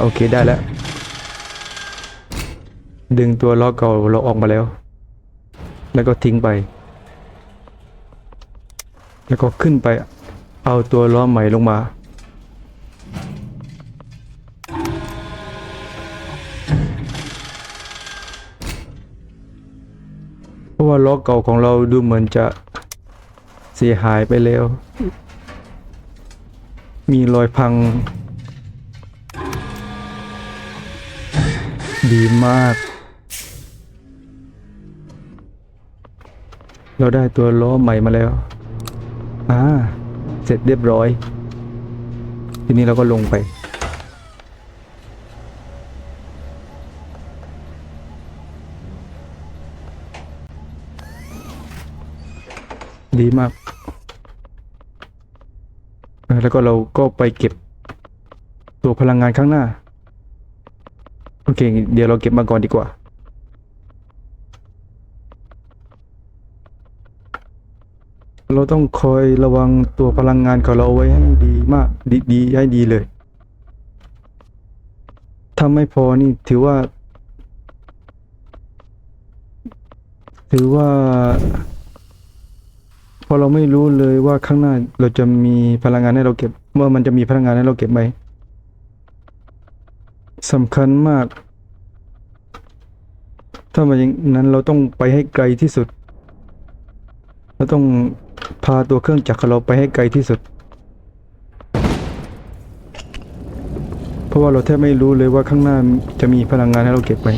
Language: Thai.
โอเคได้แล้ว ดึงตัวล้อเก่าเราออกมาแล้ว แล้วก็ทิ้งไป แล้วก็ขึ้นไป เอาตัวล้อใหม่ลงมา เพราะว่าล้อเก่าของเราดูเหมือนจะเสียหายไปแล้ว มีรอยพัง ดีมาก เราได้ตัวล้อใหม่มาแล้ว อ่า เสร็จเรียบร้อย ทีนี้เราก็ลงไป ดีมาก แล้วก็เราก็ไปเก็บตัวพลังงานข้างหน้า โอเค เดี๋ยวเราเก็บมาก่อนดีกว่า เราต้องคอยระวังตัวพลังงานของเราไว้ให้ดีมากดีดีให้ดีเลย ถ้าไม่พอนี่ถือว่า ถือว่าเพอเราไม่รู้เลยว่าข้างหน้าเราจะมีพลังงานให้เราเก็บ ว่ามันจะมีพลังงานให้เราเก็บไหม สำคัญมาก ถ้ามันอย่างนั้นเราต้องไปให้ไกลที่สุด เราต้องพาตัวเครื่องจักรของเราไปให้ไกลที่สุด เพราะว่าเราแทบไม่รู้เลยว่าข้างหน้าจะมีพลังงานให้เราเก็บไหม